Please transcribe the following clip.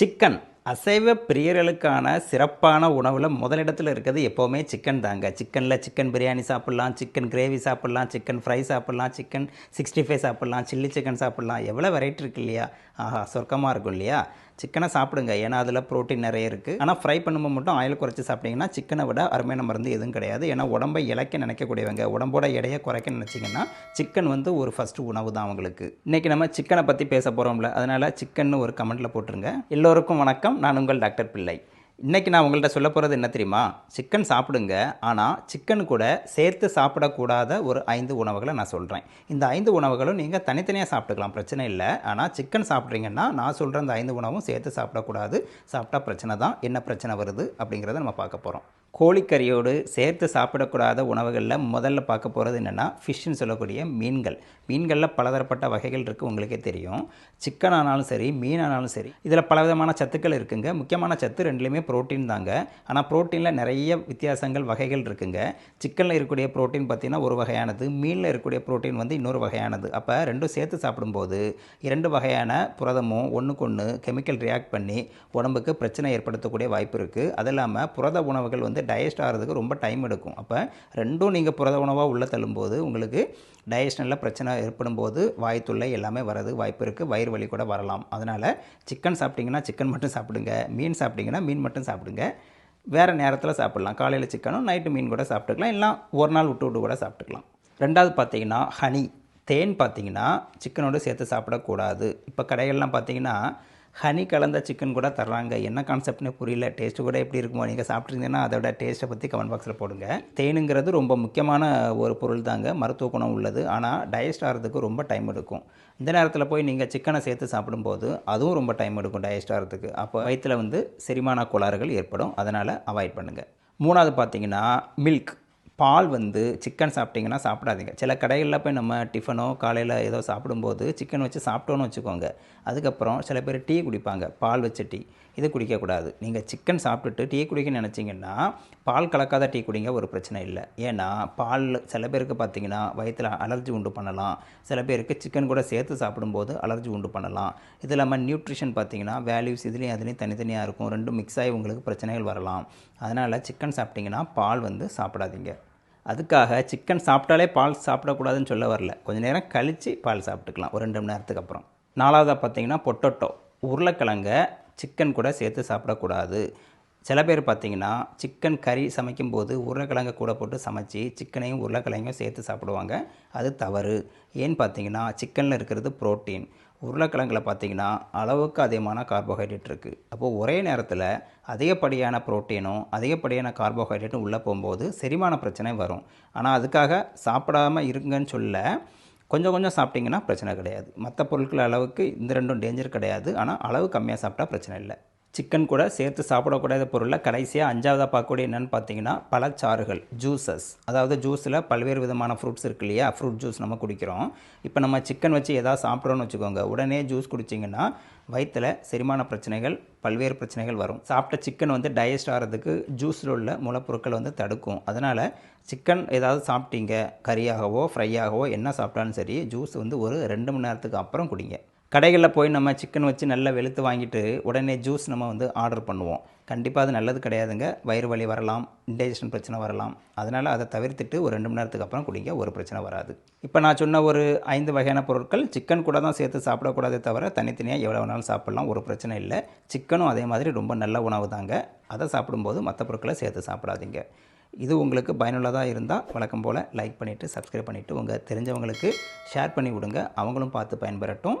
Chicken. அசைவ பிரியர்களுக்கான சிறப்பான உணவில் முதலிடத்தில் இருக்கிறது எப்போவுமே சிக்கன் தாங்க. சிக்கனில் சிக்கன் பிரியாணி சாப்பிட்லாம் சிக்கன் கிரேவி சாப்பிட்லாம் சிக்கன் ஃப்ரை சாப்பிட்லாம் சிக்கன் சிக்ஸ்டி ஃபைவ் சாப்பிட்லாம் சில்லி சிக்கன் சாப்பிட்லாம். எவ்வளோ வெரைட்டி இருக்கு இல்லையா? ஆஹா சொர்க்கமாக இருக்கும் இல்லையா? சிக்கனை சாப்பிடுங்க. ஏன்னா அதில் ப்ரோட்டீன் நிறைய இருக்குது ஆனால் ஃப்ரை பண்ணும்போது மட்டும் ஆயில் குறைச்சி சாப்பிட்டீங்கன்னா சிக்கனை விட அருமையான மருந்து எதுவும் கிடையாது. ஏன்னா உடம்பை இழைக்க நினைக்கக்கூடியவங்க உடம்போட எடையை குறைக்க நினச்சிங்கன்னா சிக்கன் வந்து ஒரு ஃபஸ்ட்டு உணவு தான் அவங்களுக்கு. இன்றைக்கி நம்ம சிக்கனை பற்றி பேச போகிறோம்ல அதனால் சிக்கன் ஒரு கமெண்ட்டில் போட்டுருங்க. எல்லோருக்கும் வணக்கம். நான் உங்கள் டாக்டர் பிள்ளை. இன்றைக்கி நான் உங்கள்கிட்ட சொல்ல போகிறது என்ன தெரியுமா? சிக்கன் சாப்பிடுங்க. ஆனால் சிக்கன் கூட சேர்த்து சாப்பிடக்கூடாத ஒரு ஐந்து உணவுகளை நான் சொல்கிறேன் இந்த ஐந்து உணவுகளும் நீங்கள் தனித்தனியாக சாப்பிட்டுக்கலாம். பிரச்சனை இல்லை. ஆனால் சிக்கன் சாப்பிட்றீங்கன்னா நான் சொல்கிற அந்த ஐந்து உணவும் சேர்த்து சாப்பிடக்கூடாது. சாப்பிட்டா பிரச்சனை தான். என்ன பிரச்சனை வருது அப்படிங்கிறத நம்ம பார்க்க போகிறோம் கோழிக்கறியோடு சேர்த்து சாப்பிடக்கூடாத உணவுகளில் முதல்ல பார்க்க போகிறது என்னென்னா ஃபிஷ்ஷுன்னு சொல்லக்கூடிய மீன்கள். மீன்களில் பலதரப்பட்ட வகைகள் இருக்குது உங்களுக்கே தெரியும். சிக்கன் ஆனாலும் சரி மீன் ஆனாலும் சரி இதில் பலவிதமான சத்துக்கள் இருக்குங்க. முக்கியமான சத்து ரெண்டுலேயுமே ப்ரோட்டீன் தாங்க. ஆனால் ப்ரோட்டீனில் நிறைய வித்தியாசங்கள் வகைகள் இருக்குங்க. சிக்கனில் இருக்கக்கூடிய ப்ரோட்டீன் பார்த்திங்கன்னா ஒரு வகையானது. மீனில் இருக்கக்கூடிய ப்ரோட்டீன் வந்து இன்னொரு வகையானது. அப்போ ரெண்டும் சேர்த்து சாப்பிடும்போது இரண்டு வகையான புரதமும் ஒன்றுக்கு ஒன்று கெமிக்கல் ரியாக்ட் பண்ணி உடம்புக்கு பிரச்சனை ஏற்படுத்தக்கூடிய வாய்ப்பு இருக்குது. அது இல்லாமல் புரத உணவுகள் வந்து டைஜஸ்ட் ஆகிறதுக்கு ரொம்ப டைம் எடுக்கும். அப்போ ரெண்டும் நீங்கள் புரத உணவாக உள்ளே தள்ளும்போது உங்களுக்கு டைஜஷனில் பிரச்சனை ஏற்படும் போது வாய் தொல்லை எல்லாமே வரது வாய்ப்பு இருக்குது வயிறு வலி கூட வரலாம். அதனால் சிக்கன் சாப்பிட்டிங்கன்னா சிக்கன் மட்டும் சாப்பிடுங்க. மீன் சாப்பிட்டிங்கன்னா மீன் மட்டும் சாப்பிடுங்க. வேறு நேரத்தில் சாப்பிட்லாம். காலையில் சிக்கனும் நைட்டு மீன் கூட சாப்பிட்டுக்கலாம். இல்லை ஒரு நாள் விட்டு விட்டு கூட சாப்பிட்டுக்கலாம். ரெண்டாவது பார்த்தீங்கன்னா ஹனி தேன் பார்த்தீங்கன்னா சிக்கனோடு சேர்த்து சாப்பிடக்கூடாது. இப்போ கடைகள்லாம் பார்த்தீங்கன்னா ஹனி கலந்த சிக்கன் கூட தர்றாங்க. என்ன கான்செப்ட்னே புரியல. டேஸ்ட்டு கூட எப்படி இருக்குமோ நீங்கள் சாப்பிட்ருந்தீங்கன்னா அதோட டேஸ்ட்டை பற்றி கமெண்ட் பாக்ஸில் போடுங்க. தேனுங்கிறது ரொம்ப முக்கியமான ஒரு பொருள் தாங்க. மருத்துவ குணம் உள்ளது. ஆனால் டைஜஸ்ட் ஆகிறதுக்கு ரொம்ப டைம் எடுக்கும். இந்த நேரத்தில் போய் நீங்கள் சிக்கனை சேர்த்து சாப்பிடும்போது அதுவும் ரொம்ப டைம் எடுக்கும் டைஜஸ்ட் ஆகிறதுக்கு அப்போ வயிற்றில் வந்து செரிமான கோளாறுகள் ஏற்படும். அதனால் அவாய்ட் பண்ணுங்கள் மூணாவது பார்த்தீங்கன்னா மில்க் பால் வந்து சிக்கன் சாப்பிட்டிங்கன்னா சாப்பிடாதீங்க. சில கடைகளில் போய் நம்ம டிஃபனோ காலையில் ஏதோ சாப்பிடும்போது சிக்கன் வச்சு சாப்பிட்டோன்னு வச்சுக்கோங்க. அதுக்கப்புறம் சில பேர் டீ குடிப்பாங்க. பால் வச்ச டீ. இது குடிக்கக்கூடாது. நீங்கள் சிக்கன் சாப்பிட்டுட்டு டீ குடிக்க நினச்சிங்கன்னா பால் கலக்காத டீ குடிங்க ஒரு பிரச்சனை இல்லை. ஏன்னா பால் சில பேருக்கு பார்த்தீங்கன்னா வயிற்றில் அலர்ஜி உண்டு பண்ணலாம். சில பேருக்கு சிக்கன் கூட சேர்த்து சாப்பிடும்போது அலர்ஜி உண்டு பண்ணலாம். இது இல்லாமல் நியூட்ரிஷன் பார்த்தீங்கன்னா வேல்யூஸ் இதுலேயும் அதுலேயும் தனித்தனியாக இருக்கும். ரெண்டும் மிக்ஸ் ஆகி உங்களுக்கு பிரச்சனைகள் வரலாம். அதனால் சிக்கன் சாப்பிட்டிங்கன்னா பால் வந்து சாப்பிடாதீங்க. அதுக்காக சிக்கன் சாப்பிட்டாலே பால் சாப்பிடக்கூடாதுன்னு சொல்ல வரல. கொஞ்சம் நேரம் கழித்து பால் சாப்பிட்டுக்கலாம். ஒரு ரெண்டு மணி நேரத்துக்கு அப்புறம். நாலாவதாக பார்த்தீங்கன்னா பொட்டோட்டோ. உருளைக்கிழங்க சிக்கன் கூட சேர்த்து சாப்பிடக்கூடாது. சில பேர் பார்த்தீங்கன்னா சிக்கன் கறி சமைக்கும்போது உருளைக்கிழங்கு கூட போட்டு சமைச்சு சிக்கனையும் உருளைக்கிழங்கையும் சேர்த்து சாப்பிடுவாங்க. அது தவறு. ஏன்னு பார்த்தீங்கன்னா சிக்கனில் இருக்கிறது புரோட்டீன். உருளைக்கிழங்குல பார்த்தீங்கன்னா அளவுக்கு அதிகமான கார்போஹைட்ரேட் இருக்குது அப்போது ஒரே நேரத்தில் அதிகப்படியான ப்ரோட்டீனும் அதிகப்படியான கார்போஹைட்ரேட்டும் உள்ளே போகும்போது செரிமான பிரச்சனை வரும். ஆனால் அதுக்காக சாப்பிடாமல் இருங்கன்னு சொல்ல கொஞ்சம் கொஞ்சம் சாப்பிட்டிங்கன்னா பிரச்சனை கிடையாது. மற்ற பொருட்கள் அளவுக்கு இந்த ரெண்டும் டேஞ்சர் கிடையாது. ஆனால் அளவு கம்மியாக சாப்பிட்டா பிரச்சனை இல்லை. சிக்கன் கூட சேர்த்து சாப்பிடக்கூடாத பொருளில் கடைசியாக அஞ்சாவதாக பார்க்கக்கூடிய என்னென்னு பார்த்தீங்கன்னா பழச்சாறுகள் ஜூஸஸ் அதாவது ஜூஸில் பல்வேறு விதமான ஃப்ரூட்ஸ் இருக்கு இல்லையா? ஃப்ரூட் ஜூஸ் நம்ம குடிக்கிறோம். இப்போ நம்ம சிக்கன் வச்சு எதாவது சாப்பிட்றோன்னு வச்சுக்கோங்க. உடனே ஜூஸ் குடிச்சிங்கன்னா வயிற்றில் செரிமான பிரச்சனைகள் பல்வேறு பிரச்சனைகள் வரும். சாப்பிட்ட சிக்கன் வந்து டைஜஸ்ட் ஆகிறதுக்கு ஜூஸில் உள்ள மூலப்பொருட்கள் வந்து தடுக்கும். அதனால் சிக்கன் ஏதாவது சாப்பிட்டீங்க கறியாகவோ ஃப்ரையாகவோ என்ன சாப்பிட்டாலும் சரி ஜூஸ் வந்து ஒரு ரெண்டு மணி நேரத்துக்கு அப்புறம் குடிங்க. கடைகளில் போய் நம்ம சிக்கன் வச்சு நல்லா வெளுத்து வாங்கிட்டு உடனே ஜூஸ் நம்ம வந்து ஆர்டர் பண்ணுவோம். கண்டிப்பாக அது நல்லது கிடையாதுங்க. வயிறு வலி வரலாம் இன்டைஜஷன் பிரச்சனை வரலாம். அதனால் அதை தவிர்த்துட்டு ஒரு ரெண்டு மணி நேரத்துக்கு அப்புறம் குடிங்க ஒரு பிரச்சனை வராது. இப்போ நான் சொன்ன ஒரு ஐந்து வகையான பொருட்கள் சிக்கன் கூட தான் சேர்த்து சாப்பிடக்கூடாதே தவிர தனித்தனியாக எவ்வளோ வேணாலும் சாப்பிட்லாம் ஒரு பிரச்சனை இல்லை. சிக்கனும் அதே மாதிரி ரொம்ப நல்ல உணவு தாங்க. அதை சாப்பிடும்போது மற்ற பொருட்களை சேர்த்து சாப்பிடாதீங்க. இது உங்களுக்கு பயனுள்ளதாக இருந்தால் வழக்கம் போல் லைக் பண்ணிவிட்டு சப்ஸ்கிரைப் பண்ணிவிட்டு உங்கள் தெரிஞ்சவங்களுக்கு ஷேர் பண்ணி விடுங்க. அவங்களும் பார்த்து பயன்பெறட்டும்.